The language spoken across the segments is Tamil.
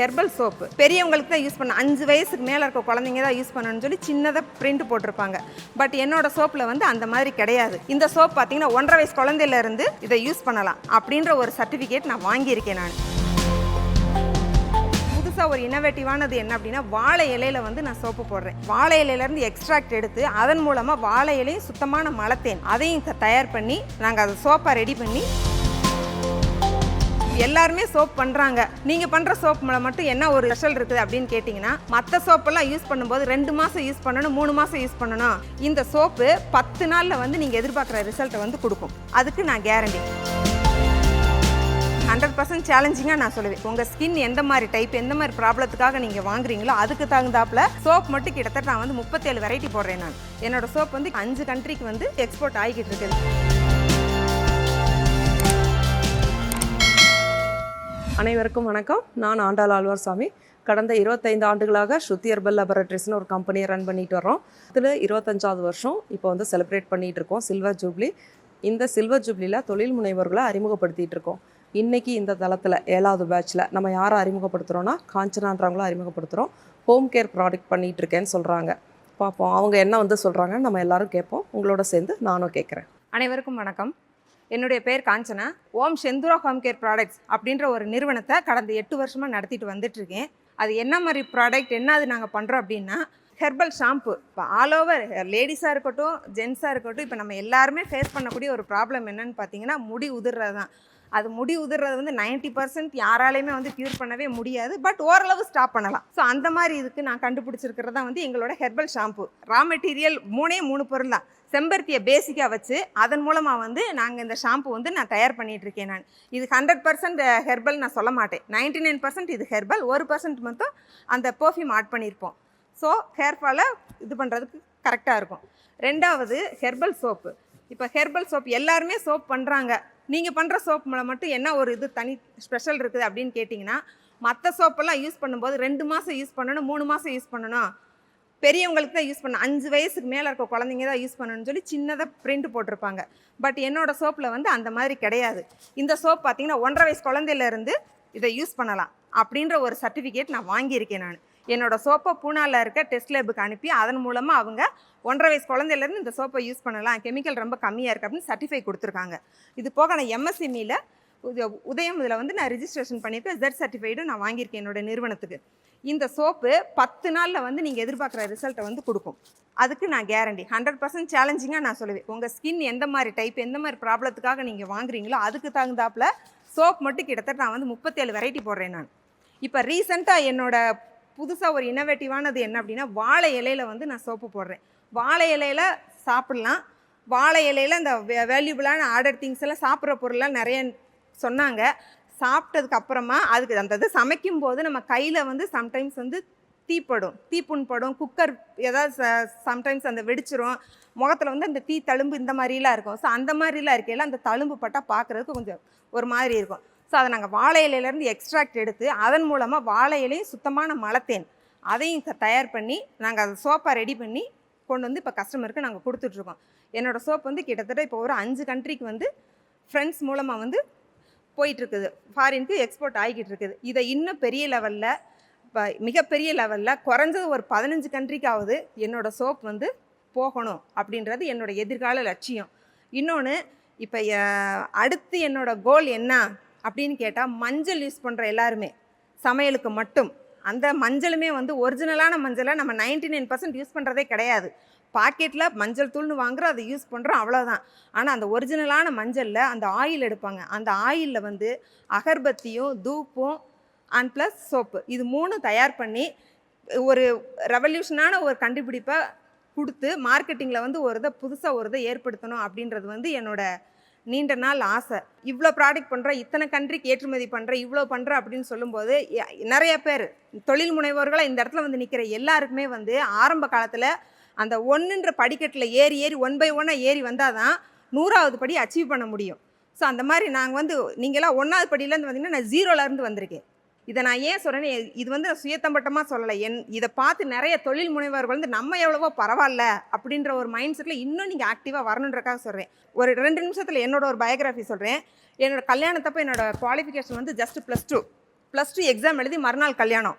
ஹெர்பல் சோப்பு பெரியவங்களுக்கு தான் யூஸ் பண்ண அஞ்சு வயசுக்கு மேலே இருக்க குழந்தைங்க தான் யூஸ் பண்ணணும்னு சொல்லி சின்னதாக பிரிண்ட் போட்டிருப்பாங்க. பட் என்னோட சோப்பில் வந்து அந்த மாதிரி கிடையாது. இந்த சோப் பார்த்தீங்கன்னா ஒன்றரை வயசு குழந்தையிலேருந்து இதை யூஸ் பண்ணலாம் அப்படின்ற ஒரு சர்டிஃபிகேட் நான் வாங்கியிருக்கேன் நான். புதுசாக ஒரு இன்னோவேட்டிவானது என்ன அப்படின்னா வாழை இலையில வந்து நான் சோப்பு போடுறேன். வாழை இலையிலேருந்து எக்ஸ்ட்ராக்ட் எடுத்து அதன் மூலமாக வாழை இலையும் சுத்தமான மலத்தேன். அதையும் த- தயார் பண்ணி நாங்கள் அதை சோப்பாக ரெடி பண்ணி எல்லாருமே சோப் பண்ணுறாங்க நீங்கள் பண்ணுற சோப் மேலே மட்டும் என்ன ஒரு ஸ்பெஷல் இருக்குது அப்படின்னு கேட்டிங்கன்னா மற்ற சோப்பெல்லாம் யூஸ் பண்ணும்போது ரெண்டு மாதம் யூஸ் பண்ணணும் மூணு மாதம் யூஸ் பண்ணணும். இந்த சோப்பு பத்து நாளில் வந்து நீங்கள் எதிர்பார்க்குற ரிசல்ட்டை வந்து கொடுக்கும். அதுக்கு நான் கேரண்டி ஹண்ட்ரட் பர்சன்ட் சேலஞ்சிங்காக நான் சொல்லுவேன். உங்கள் ஸ்கின் எந்த மாதிரி டைப் எந்த மாதிரி ப்ராப்ளத்துக்காக நீங்கள் வாங்குறீங்களோ அதுக்கு தகுந்தாப்பில் சோப் மட்டும் கிட்டத்தட்ட நான் வந்து முப்பத்தேழு வெரைட்டி போடுறேன் நான். என்னோட சோப் வந்து அஞ்சு கண்ட்ரிக்கு வந்து எக்ஸ்போர்ட் ஆகிக்கிட்டு இருக்குது. அனைவருக்கும் வணக்கம். நான் ஆண்டாள் ஆழ்வார் சாமி கடந்த இருபத்தைந்து ஆண்டுகளாக ஸ்ருதி ஹெர்பல் லெபரட்டரிஸ்னு ஒரு கம்பெனியை ரன் பண்ணிட்டு வரோம் இதில் இருபத்தஞ்சாவது வருஷம் இப்போ வந்து செலிப்ரேட் பண்ணிட்டு இருக்கோம். சில்வர் ஜூப்ளி இந்த சில்வர் ஜூப்ளியில் தொழில் முனைவர்களை அறிமுகப்படுத்திட்டு இருக்கோம். இன்றைக்கி இந்த தளத்தில் ஏழாவது பேட்ச்சில் நம்ம யாரை அறிமுகப்படுத்துகிறோன்னா காஞ்சனான்றவங்களும் அறிமுகப்படுத்துகிறோம் ஹோம் கேர் ப்ராடக்ட் பண்ணிகிட்டு இருக்கேன்னு சொல்கிறாங்க பார்ப்போம். அவங்க என்ன வந்து சொல்கிறாங்கன்னு நம்ம எல்லாரும் கேட்போம். உங்களோட சேர்ந்து நானும் கேட்குறேன். அனைவருக்கும் வணக்கம். என்னுடைய பேர் Kanchana. Om Senthura home care products அப்படின்ற ஒரு நிறுவனத்தை கடந்த எட்டு வருஷமாக நடத்திட்டு வந்துட்டுருக்கேன். அது என்ன மாதிரி ப்ராடக்ட் என்ன அது நாங்கள் பண்ணுறோம் அப்படின்னா ஹெர்பல் ஷாம்பு. இப்போ ஆல் ஓவர் லேடிஸாக இருக்கட்டும் ஜென்ஸாக இருக்கட்டும் இப்போ நம்ம எல்லாருமே ஃபேஸ் பண்ணக்கூடிய ஒரு ப்ராப்ளம் என்னன்னு பார்த்தீங்கன்னா முடி உதிர்றது தான் அது முடி உதிர்றது வந்து 90% பர்சன்ட் யாராலையுமே வந்து க்யூர் பண்ணவே முடியாது பட் ஓரளவு ஸ்டாப் பண்ணலாம். ஸோ அந்த மாதிரி இதுக்கு நான் கண்டுபிடிச்சிருக்கிறது தான் வந்து எங்களோட ஹெர்பல் ஷாம்பு. ரா மெட்டீரியல் மூணே மூணு பொருள் தான். செம்பருத்தியை பேசிக்காக வச்சு அதன் மூலமாக வந்து நாங்கள் இந்த ஷாம்பு வந்து நான் தயார் பண்ணிகிட்ருக்கேன் இருக்கேன் நான். இது ஹண்ட்ரட் பர்சன்ட் ஹெர்பல் நான் சொல்ல மாட்டேன். நைன்டி நைன் பர்சன்ட் இது ஹெர்பல் ஒரு பர்சன்ட் மட்டும் அந்த பர்ஃப்யூம் ஆட் பண்ணியிருப்போம் ஸோ ஹேர் ஃபாலை இது பண்ணுறதுக்கு கரெக்டாக இருக்கும். ரெண்டாவது ஹெர்பல் சோப்பு இப்போ ஹெர்பல் சோப் எல்லாருமே சோப் பண்ணுறாங்க நீங்கள் பண்ணுற சோப் மூலம் மட்டும் என்ன ஒரு இது தனி ஸ்பெஷல் இருக்குது அப்படின்னு கேட்டிங்கன்னா மற்ற சோப்பெல்லாம் யூஸ் பண்ணும்போது ரெண்டு மாதம் யூஸ் பண்ணணும் மூணு மாதம் யூஸ் பண்ணணும். பெரியவங்களுக்கு தான் யூஸ் பண்ண அஞ்சு வயசுக்கு மேலே இருக்க குழந்தைங்க தான் யூஸ் பண்ணணும்னு சொல்லி சின்னதாக பிரிண்ட் போட்டிருப்பாங்க. பட் என்னோட சோப்பில் வந்து அந்த மாதிரி கிடையாது. இந்த சோப் பார்த்தீங்கன்னா ஒன்றரை வயசு குழந்தையிலேருந்து இதை யூஸ் பண்ணலாம் அப்படின்ற ஒரு சர்டிஃபிகேட் நான் வாங்கியிருக்கேன் நான். என்னோடய சோப்பை பூனாவில் இருக்க டெஸ்ட் லேபுக்கு அனுப்பி அதன் மூலமாக அவங்க ஒன்றரை வயசு குழந்தையிலேருந்து இந்த சோப்பை யூஸ் பண்ணலாம். கெமிக்கல் ரொம்ப கம்மியாக இருக்குது அப்படின்னு சர்டிஃபை கொடுத்துருக்காங்க. இது போக நான் எம்எஸ்சிமியில் உதயம் இதில் வந்து நான் ரிஜிஸ்ட்ரேஷன் பண்ணியிருக்கேன் ஜெட் சர்டிஃபைடும் நான் வாங்கியிருக்கேன் என்னோட நிறுவனத்துக்கு. இந்த சோப்பு பத்து நாளில் வந்து நீங்கள் எதிர்பார்க்குற ரிசல்ட்டை வந்து கொடுக்கும். அதுக்கு நான் கேரண்டி ஹண்ட்ரட் பர்சன்ட் சேலஞ்சிங்காக நான் சொல்லுவேன். உங்கள் ஸ்கின் எந்த மாதிரி டைப் எந்த மாதிரி ப்ராப்ளத்துக்காக நீங்கள் வாங்குறீங்களோ அதுக்கு தகுந்தாப்புல சோப் மட்டும் கிட்டத்தட்ட நான் வந்து முப்பத்தேழு வெரைட்டி போடுறேன் நான். இப்போ ரீசெண்டாக என்னோடய புதுசாக ஒரு இன்னோவேட்டிவானது என்ன அப்படின்னா வாழை இலையில வந்து நான் சோப்பு போடுறேன். வாழை இலையில சாப்பிட்லாம். வாழை இலையில இந்த வேல்யூபிளான ஆர்டர் திங்ஸ் எல்லாம் சாப்பிட்ற பொருள்லாம் நிறைய சொன்னாங்க. சாப்பிட்டதுக்கு அப்புறமா அதுக்கு அந்த இது சமைக்கும் போது நம்ம கையில் வந்து சம்டைம்ஸ் வந்து தீப்படும் தீப்புண் படும். குக்கர் ஏதாவது சம்டைம்ஸ் அந்த வெடிச்சிரும். முகத்தில் வந்து அந்த தீ தழும்பு இந்த மாதிரிலாம் இருக்கும். ஸோ அந்த மாதிரிலாம் இருக்கையில அந்த தழும்பு பட்டால் பார்க்குறதுக்கு கொஞ்சம் ஒரு மாதிரி இருக்கும். ஸோ அதை நாங்கள் வாழை இலையிலேருந்து எக்ஸ்ட்ராக்ட் எடுத்து அதன் மூலமாக வாழை இலையும் சுத்தமான மலத்தேன் அதையும் தயார் பண்ணி நாங்கள் அதை சோப்பாக ரெடி பண்ணி கொண்டு வந்து இப்போ கஸ்டமருக்கு நாங்கள் கொடுத்துட்ருக்கோம் என்னோடய சோப் வந்து கிட்டத்தட்ட இப்போ ஒரு அஞ்சு கண்ட்ரிக்கு வந்து ஃப்ரெண்ட்ஸ் மூலமாக வந்து போயிட்டுருக்குது. ஃபாரினுக்கு எக்ஸ்போர்ட் ஆகிக்கிட்டு இருக்குது இதை இன்னும் பெரிய லெவலில் இப்போ மிகப்பெரிய லெவலில் குறைஞ்சது ஒரு பதினஞ்சு கண்ட்ரிக்காவது என்னோடய சோப் வந்து போகணும் அப்படின்றது என்னோட எதிர்கால லட்சியம். இன்னொன்று இப்போ அடுத்து என்னோடய கோல் என்ன அப்படின்னு கேட்டால் மஞ்சள் யூஸ் பண்ணுற எல்லாருமே சமையலுக்கு மட்டும். அந்த மஞ்சளுமே வந்து ஒரிஜினலான மஞ்சளை நம்ம 99% நைன் பர்சன்ட் யூஸ் பண்ணுறதே கிடையாது. பாக்கெட்டில் மஞ்சள் தூள்னு வாங்குறோம் அதை யூஸ் பண்ணுறோம் அவ்வளோதான் ஆனால் அந்த ஒரிஜினலான மஞ்சளில் அந்த ஆயில் எடுப்பாங்க. அந்த ஆயிலில் வந்து அகர்பத்தியும் தூப்பும் அண்ட் ப்ளஸ் சோப்பு இது மூணும் தயார் பண்ணி ஒரு ரெவல்யூஷனான ஒரு கண்டுபிடிப்பை கொடுத்து மார்க்கெட்டிங்கில் வந்து ஒரு இதை புதுசாக ஒரு இதை ஏற்படுத்தணும் அப்படின்றது வந்து என்னோட நீண்ட நாள் ஆசை. இவ்வளோ ப்ராடக்ட் பண்ணுறேன் இத்தனை கண்ட்ரிக்கு ஏற்றுமதி பண்ணுறேன் இவ்வளோ பண்ணுறேன் அப்படின்னு சொல்லும்போது நிறைய பேர் தொழில் முனைவோர்களாக இந்த இடத்துல வந்து நிற்கிற எல்லாருக்குமே வந்து ஆரம்ப காலத்தில் அந்த ஒன்றுன்ற படிக்கட்டில் ஏறி ஏறி ஒன் பை ஒன்னாக ஏறி வந்தால் தான் நூறாவது படி அச்சீவ் பண்ண முடியும். ஸோ அந்த மாதிரி நாங்கள் வந்து நீங்களாம் ஒன்றாவது படியிலேருந்து வந்தீங்கன்னா நான் ஜீரோலேருந்து வந்திருக்கேன். இதை நான் ஏன் சொல்கிறேன்னு இது வந்து நான் சுயத்தம்பட்டமாக சொல்லலை. என் இதை பார்த்து நிறைய தொழில் முனைவர்கள் வந்து நம்ம எவ்வளவோ பரவாயில்ல அப்படின்ற ஒரு மைண்ட் செட்டில் இன்னும் நீங்கள் ஆக்டிவாக வரணுன்றக்காக சொல்கிறேன் ஒரு ரெண்டு நிமிஷத்தில் என்னோட ஒரு பயோகிராஃபி சொல்கிறேன் என்னோட கல்யாணத்தப்போ என்னோட குவாலிஃபிகேஷன் வந்து just plus two plus two exam எழுதி மறுநாள் கல்யாணம்.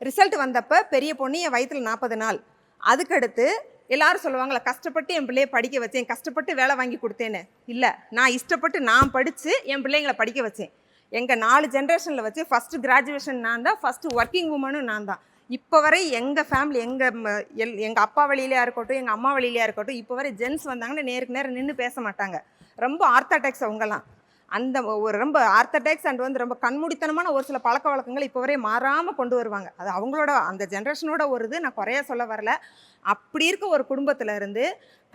ரிசல்ட் வந்தப்போ பெரிய பொண்ணு என் வயிற்றில் நாற்பது நாள். அதுக்கடுத்து எல்லாரும் சொல்லுவாங்களே கஷ்டப்பட்டு என் பிள்ளைய படிக்க வச்சேன் கஷ்டப்பட்டு வேலை வாங்கி கொடுத்தேன்னு. இல்லை நான் இஷ்டப்பட்டு நான் படித்து என் பிள்ளைங்களை படிக்க வச்சேன். எங்கள் நாலு ஜென்ரேஷனில் வச்சு ஃபஸ்ட்டு கிராஜுவேஷன் நான் தான் ஃபஸ்ட்டு ஒர்க்கிங் உமனும் நான் தான். இப்போ வரை எங்கள் ஃபேமிலி எங்கள் எல் எங்கள் அப்பா வழியிலையா இருக்கட்டும் எங்கள் அம்மா வழியிலையாக இருக்கட்டும் இப்போ வரை ஜென்ஸ் வந்தாங்கன்னா நேருக்கு நேரம் நின்று பேச மாட்டாங்க. ரொம்ப ஆர்த்தடாக்ஸ் அவங்கலாம். அந்த ஒரு ரொம்ப ஆர்த்தடாக்ஸ் அண்ட் வந்து ரொம்ப கண்மூடித்தனமான ஒரு சில பழக்க வழக்கங்கள் இப்போ வரையும் மாறாமல் கொண்டு வருவாங்க. அது அவங்களோட அந்த ஜென்ரேஷனோட ஒரு இது நான் குறைய சொல்ல வரல. அப்படி இருக்க ஒரு குடும்பத்தில் இருந்து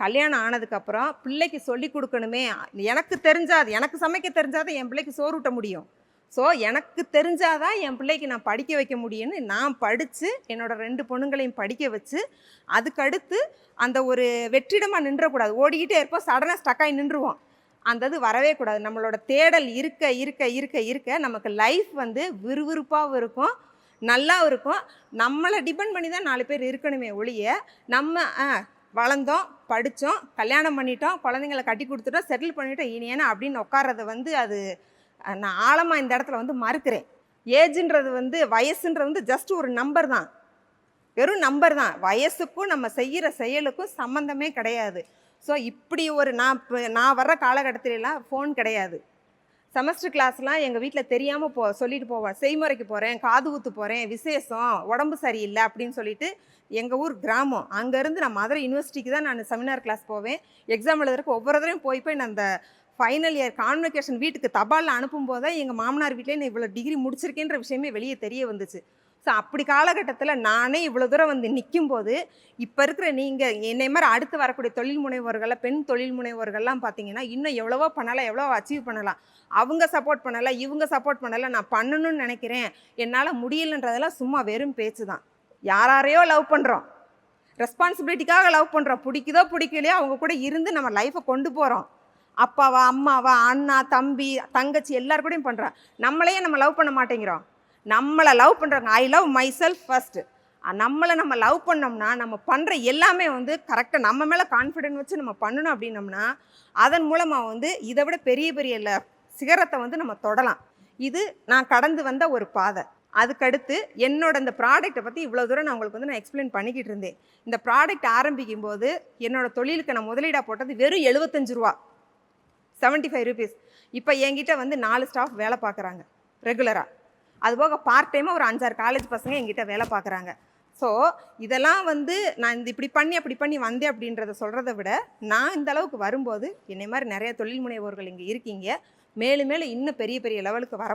கல்யாணம் ஆனதுக்கப்புறம் பிள்ளைக்கு சொல்லி கொடுக்கணுமே. எனக்கு தெரிஞ்சாது எனக்கு சமைக்க தெரிஞ்சாதான் என் பிள்ளைக்கு சோறு ஊட்ட முடியும். ஸோ எனக்கு தெரிஞ்சாதான் என் பிள்ளைக்கு நான் படிக்க வைக்க முடியும்னு நான் படித்து என்னோட ரெண்டு பொண்ணுங்களையும் படிக்க வச்சு அதுக்கடுத்து அந்த ஒரு வெற்றிடமாக நின்றக்கூடாது. ஓடிக்கிட்டே இருப்போம் சடனாக ஸ்டக்காகி நின்றுவோம். அந்த இது வரவே கூடாது. நம்மளோட தேடல் இருக்க இருக்க இருக்க இருக்க நமக்கு லைஃப் வந்து விறுவிறுப்பாகவும் இருக்கும் நல்லா இருக்கும். நம்மளை டிபெண்ட் பண்ணி தான் நாலு பேர் இருக்கணுமே ஒழிய நம்ம ஆ, வளர்ந்தோம் படித்தோம் கல்யாணம் பண்ணிட்டோம் குழந்தைங்களை கட்டி கொடுத்துட்டோம் செட்டில் பண்ணிட்டோம் இனியேனா அப்படின்னு உட்கார்றத வந்து அது நான் ஆழமாக இந்த இடத்துல வந்து மறுக்கிறேன். ஏஜுன்றது வந்து வயசுன்றது வந்து ஜஸ்ட் ஒரு நம்பர் தான். வெறும் நம்பர் தான். வயசுக்கும் நம்ம செய்கிற செயலுக்கும் சம்மந்தமே கிடையாது. ஸோ இப்படி ஒரு நான் இப்போ நான் வர்ற காலகட்டத்திலலாம் ஃபோன் கிடையாது. செமஸ்டர் கிளாஸ்லாம் எங்கள் வீட்டில் தெரியாமல் போ சொல்லிட்டு போவேன் செய்முறைக்கு போகிறேன் காது ஊத்து போகிறேன் விசேஷம் உடம்பு சரியில்லை அப்படின்னு சொல்லிட்டு எங்கள் ஊர் கிராமம். அங்கேருந்து நான் மதுரை யூனிவர்சிட்டிக்கு தான் நான் செமினார் கிளாஸ் போவேன். எக்ஸாம் எழுதுறதுக்கு ஒவ்வொரு தடவையும் போய் போய் நான் அந்த ஃபைனல் இயர் கான்வெகேஷன் வீட்டுக்கு தபாலில் அனுப்பும்போது தான் எங்கள் மாமனார் வீட்டிலே நான் இவ்வளோ டிகிரி முடிச்சிருக்கேன்ற விஷயமே வெளியே தெரிய வந்துச்சு. ஸோ அப்படி காலகட்டத்தில் நானே இவ்வளோ தூரம் வந்து நிற்கும்போது இப்போ இருக்கிற நீங்கள் என்னை மாதிரி அடுத்து வரக்கூடிய தொழில் முனைவோர்களை பெண் தொழில் முனைவோர்கள்லாம் பார்த்தீங்கன்னா இன்னும் எவ்வளவோ பண்ணலாம் எவ்வளோ அச்சீவ் பண்ணலாம். அவங்க சப்போர்ட் பண்ணலை இவங்க சப்போர்ட் பண்ணலை நான் பண்ணணும்னு நினைக்கிறேன். என்னால் முடியலன்றதெல்லாம் சும்மா வெறும் பேச்சு தான். யாரையோ லவ் பண்ணுறோம் ரெஸ்பான்சிபிலிட்டிக்காக லவ் பண்ணுறோம் பிடிக்குதோ பிடிக்கலையோ அவங்க கூட இருந்து நம்ம லைஃப்பை கொண்டு போகிறோம் அப்பாவா அம்மாவா அண்ணா தம்பி தங்கச்சி எல்லாருக்கூடையும் கூடயும் பண்ணுறோம் நம்மளையே நம்ம லவ் பண்ண மாட்டேங்கிறோம். நம்மளை லவ் பண்ணுறாங்க I love myself first நம்மளை நம்ம லவ் பண்ணோம்னா நம்ம பண்ணுற எல்லாமே வந்து கரெக்டாக நம்ம மேலே கான்ஃபிடென்ட் வச்சு நம்ம பண்ணணும் அப்படின்னோம்னா அதன் மூலமாக வந்து இதை விட பெரிய பெரிய ல சிகரத்தை வந்து நம்ம தொடலாம். இது நான் கடந்து வந்த ஒரு பாதை. அதுக்கடுத்து என்னோட இந்த ப்ராடக்ட்டை பற்றி இவ்வளோ தூரம் நான் உங்களுக்கு வந்து நான் எக்ஸ்பிளைன் பண்ணிக்கிட்டு இருந்தேன். இந்த ப்ராடக்ட் ஆரம்பிக்கும் போது என்னோட தொழிலுக்கு நான் முதலீடாக போட்டது வெறும் எழுபத்தஞ்சு ரூபா. செவன்ட்டி ஃபைவ் ருபீஸ் இப்போ என்கிட்ட வந்து நாலு ஸ்டாஃப் வேலை பார்க்குறாங்க ரெகுலராக அதுபோக பார்ட் டைமாக ஒரு அஞ்சாறு காலேஜ் பசங்க எங்கிட்ட வேலை பார்க்குறாங்க. ஸோ இதெல்லாம் வந்து நான் இந்த இப்படி பண்ணி அப்படி பண்ணி வந்தேன் அப்படின்றத சொல்கிறத விட நான் இந்த அளவுக்கு வரும்போது என்னை மாதிரி நிறைய தொழில் முனைவோர்கள் இங்கே இருக்கீங்க. மேலும் மேலும் இன்னும் பெரிய பெரிய லெவலுக்கு வர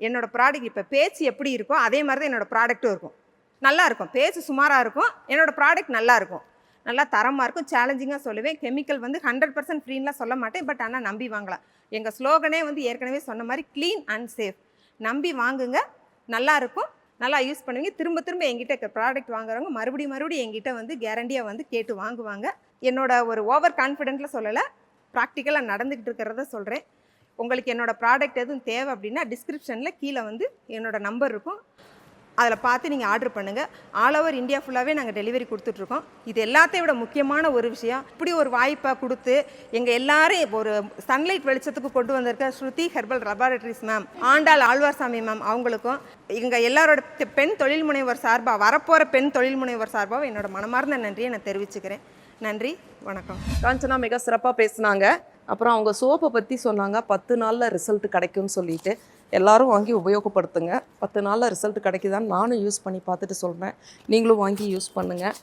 என்னோடய ப்ராடக்ட் இப்போ பேச்சு எப்படி இருக்கோ அதே மாதிரி தான் என்னோடய ப்ராடக்ட்டும் இருக்கும். நல்லா இருக்கும். பேச்சு சுமாராக இருக்கும். என்னோடய ப்ராடக்ட் நல்லா இருக்கும். நல்லா தரமாக இருக்கும். சேலஞ்சிங்காக சொல்லுவேன். கெமிக்கல் வந்து ஹண்ட்ரட் பர்சன்ட் ஃப்ரீன்லாம் சொல்ல மாட்டேன். பட் ஆனால் நம்பி வாங்கலாம். எங்கள் ஸ்லோகனே வந்து ஏற்கனவே சொன்ன மாதிரி க்ளீன் அண்ட் சேஃப் நம்பி வாங்குங்க. நல்லா இருக்கும். நல்லா யூஸ் பண்ணுவீங்க. திரும்ப திரும்ப எங்கிட்ட ப்ராடக்ட் வாங்குறவங்க மறுபடியும் மறுபடியும் எங்கிட்ட வந்து கேரண்டியாக வந்து கேட்டு வாங்குவாங்க. என்னோட ஒரு ஓவர் கான்ஃபிடென்ட்டில் சொல்லலை. ப்ராக்டிக்கலாக நடந்துக்கிட்டு இருக்கிறத சொல்கிறேன் உங்களுக்கு என்னோட ப்ராடக்ட் எதுவும் தேவை அப்படின்னா டிஸ்கிரிப்ஷனில் கீழே வந்து என்னோடய நம்பர் இருக்கும். அதில் பார்த்து நீங்கள் ஆர்டர் பண்ணுங்கள் ஆல் ஓவர் இந்தியா ஃபுல்லாகவே நாங்கள் டெலிவரி கொடுத்துட்ருக்கோம். இது எல்லாத்தையும் விட முக்கியமான ஒரு விஷயம். இப்படி ஒரு வாய்ப்பை கொடுத்து எங்கள் எல்லாரும் ஒரு சன்லைட் வெளிச்சத்துக்கு கொண்டு வந்திருக்க Shruti herbal laboratories ma'am Andal Alwarsamy ma'am அவங்களுக்கும் எங்கள் எல்லாரோட பெண் தொழில் முனைவர் சார்பாக வரப்போகிற பெண் தொழில் முனைவர் சார்பாக என்னோட மனமார்ந்த நன்றியை நான் தெரிவிச்சுக்கிறேன். நன்றி வணக்கம். காஞ்சனா மிக சிறப்பாக பேசினாங்க. அப்புறம் அவங்க சோப்பை பற்றி சொன்னாங்க. பத்து நாளில் ரிசல்ட் கிடைக்கும்னு சொல்லிட்டு. எல்லாரும் வாங்கி உபயோகப்படுத்துங்க. பத்து நாளில் ரிசல்ட் கிடைக்குதான்னு நானும் யூஸ் பண்ணி பார்த்துட்டு சொல்கிறேன் நீங்களும் வாங்கி யூஸ் பண்ணுங்கள்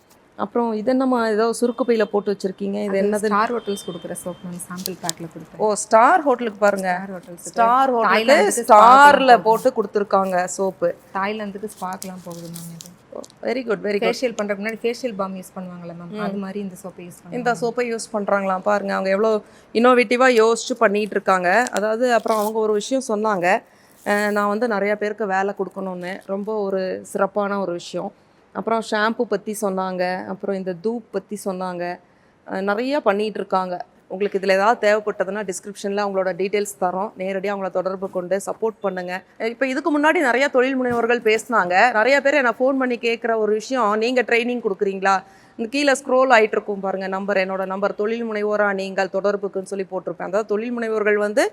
அப்புறம் இது என்னம்மா ஏதோ சுருக்கு பையில் போட்டு வச்சுருக்கீங்க? இது என்னது ஸ்டார் ஹோட்டல்ஸ் கொடுக்குற சோப் மேம் சாம்பிள் பேக்கில் கொடுத்தேன். ஓ ஸ்டார் ஹோட்டலுக்கு பாருங்க. ஸ்டார் ஹோட்டல்ஸ் ஸ்டார் தாய்லாந்துக்கு ஸ்டாரில் போட்டு கொடுத்துருக்காங்க சோப்பு தாய்லாந்துக்கு ஸ்பார்க்லாம் போகுது மேம் இது. வெரி குட் வெரி ஃபேஷியல் பண்ணுறதுக்கு முன்னாடி ஃபேஷியல் பாம் யூஸ் பண்ணுவாங்கல்ல மேம் அது மாதிரி இந்த சோப்பை யூஸ் இந்த பண்ணுவாங்க சோப்பை யூஸ் பண்ணுறாங்களாம் பாருங்க அவங்க எவ்வளோ இன்னோவேட்டிவாக யோசிச்சு பண்ணிட்டு இருக்காங்க. அதாவது அப்புறம் அவங்க ஒரு விஷயம் சொன்னாங்க. நான் வந்து நிறையா பேருக்கு வேலை கொடுக்கணும்னு ரொம்ப ஒரு சிறப்பான ஒரு விஷயம். அப்புறம் ஷாம்பு பற்றி சொன்னாங்க. அப்புறம் இந்த தூப் பற்றி சொன்னாங்க. நிறையா பண்ணிகிட்ருக்காங்க இருக்காங்க. உங்களுக்கு இதில் ஏதாவது தேவைப்பட்டதுன்னா டிஸ்கிரிப்ஷனில் அவங்களோட டீட்டெயில்ஸ் தரோம். நேரடியாக அவங்கள தொடர்பு கொண்டு சப்போர்ட் பண்ணுங்கள் இப்போ இதுக்கு முன்னாடி நிறையா தொழில் முனைவர்கள் பேசினாங்க. நிறைய பேர் என்னை ஃபோன் பண்ணி கேட்குற ஒரு விஷயம் நீங்கள் ட்ரைனிங் கொடுக்குறீங்களா? இந்த கீழே ஸ்க்ரோல் ஆகிட்டு இருக்கும் பாருங்கள் நம்பர் என்னோட நம்பர் தொழில் முனைவோராக நீங்கள் தொடர்புக்குன்னு சொல்லி போட்டிருப்பேன். அதாவது தொழில் முனைவோர்கள் வந்து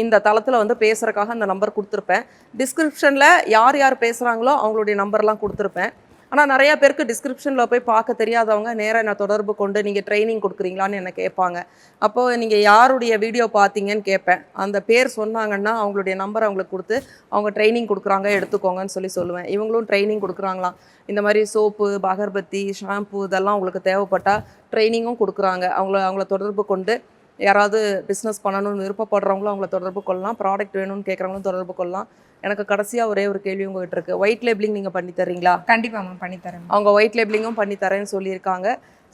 இந்த தளத்தில் வந்து பேசுகிறக்காக அந்த நம்பர் கொடுத்துருப்பேன். டிஸ்கிரிப்ஷனில் யார் யார் பேசுகிறாங்களோ அவங்களுடைய நம்பர்லாம் கொடுத்துருப்பேன். ஆனால் நிறையா பேருக்கு டிஸ்கிரிப்ஷனில் போய் பார்க்க தெரியாதவங்க நேராக நான் தொடர்பு கொண்டு நீங்கள் ட்ரைனிங் கொடுக்குறீங்களான்னு என்னை கேட்பாங்க. அப்போது நீங்கள் யாருடைய வீடியோ பார்த்தீங்கன்னு கேட்பேன். அந்த பேர் சொன்னாங்கன்னா அவங்களுடைய நம்பர் அவங்களுக்கு கொடுத்து அவங்க ட்ரைனிங் கொடுக்குறாங்க எடுத்துக்கோங்கன்னு சொல்லி சொல்லுவேன். இவங்களும் ட்ரைனிங் கொடுக்குறாங்களாம். இந்த மாதிரி சோப்பு அகர்பத்தி ஷாம்பு இதெல்லாம் அவங்களுக்கு தேவைப்பட்டால் ட்ரைனிங்கும் கொடுக்குறாங்க. அவங்கள அவங்கள தொடர்பு கொண்டு யாராவது பிஸ்னஸ் பண்ணணும்னு விருப்பப்படுறவங்களும் அவங்கள தொடர்பு கொள்ளலாம். ப்ராடக்ட் வேணும்னு கேட்குறவங்களும் தொடர்பு கொள்ளலாம். எனக்கு கடைசியாக ஒரே ஒரு கேள்வி உங்ககிட்ட இருக்குது ஒயிட் லேபிளிங் நீங்கள் பண்ணி தர்றீங்களா? கண்டிப்பாக மேம் பண்ணித்தரேன் ma'am. அவங்க ஒயிட் லேபிளிங்கும் பண்ணி தரேன்னு சொல்லியிருக்காங்க.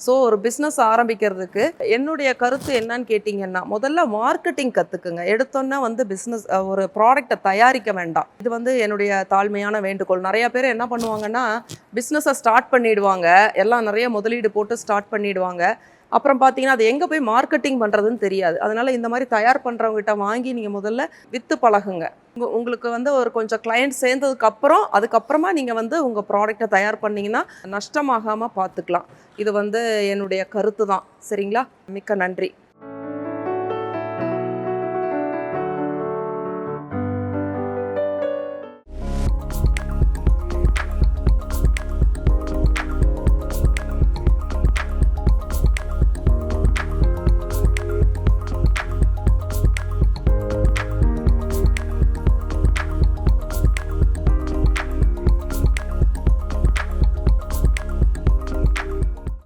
ஸோ ஒரு பிஸ்னஸ் ஆரம்பிக்கிறதுக்கு என்னுடைய கருத்து என்னன்னு கேட்டிங்கன்னா முதல்ல மார்க்கெட்டிங் கற்றுக்குங்க எடுத்தோன்னே வந்து பிஸ்னஸ் ஒரு ப்ராடக்டை தயாரிக்க வேண்டாம். இது வந்து என்னுடைய தாழ்மையான வேண்டுகோள். நிறைய பேர் என்ன பண்ணுவாங்கன்னா பிஸ்னஸை ஸ்டார்ட் பண்ணிடுவாங்க. எல்லாம் நிறைய முதலீடு போட்டு ஸ்டார்ட் பண்ணிடுவாங்க. அப்புறம் பார்த்தீங்கன்னா அது எங்கே போய் மார்க்கெட்டிங் பண்ணுறதுன்னு தெரியாது. அதனால் இந்த மாதிரி தயார் பண்ணுறவங்ககிட்ட வாங்கி நீங்கள் முதல்ல விற்று பழகுங்க. உங்களுக்கு வந்து ஒரு கொஞ்சம் கிளையண்ட் சேர்ந்ததுக்கு அப்புறம் அதுக்கப்புறமா நீங்கள் வந்து உங்கள் ப்ராடக்ட்டை தயார் பண்ணிங்கன்னா நஷ்டமாகாமல் பார்த்துக்கலாம் இது வந்து என்னுடைய கருத்து தான் சரிங்களா? மிக்க நன்றி.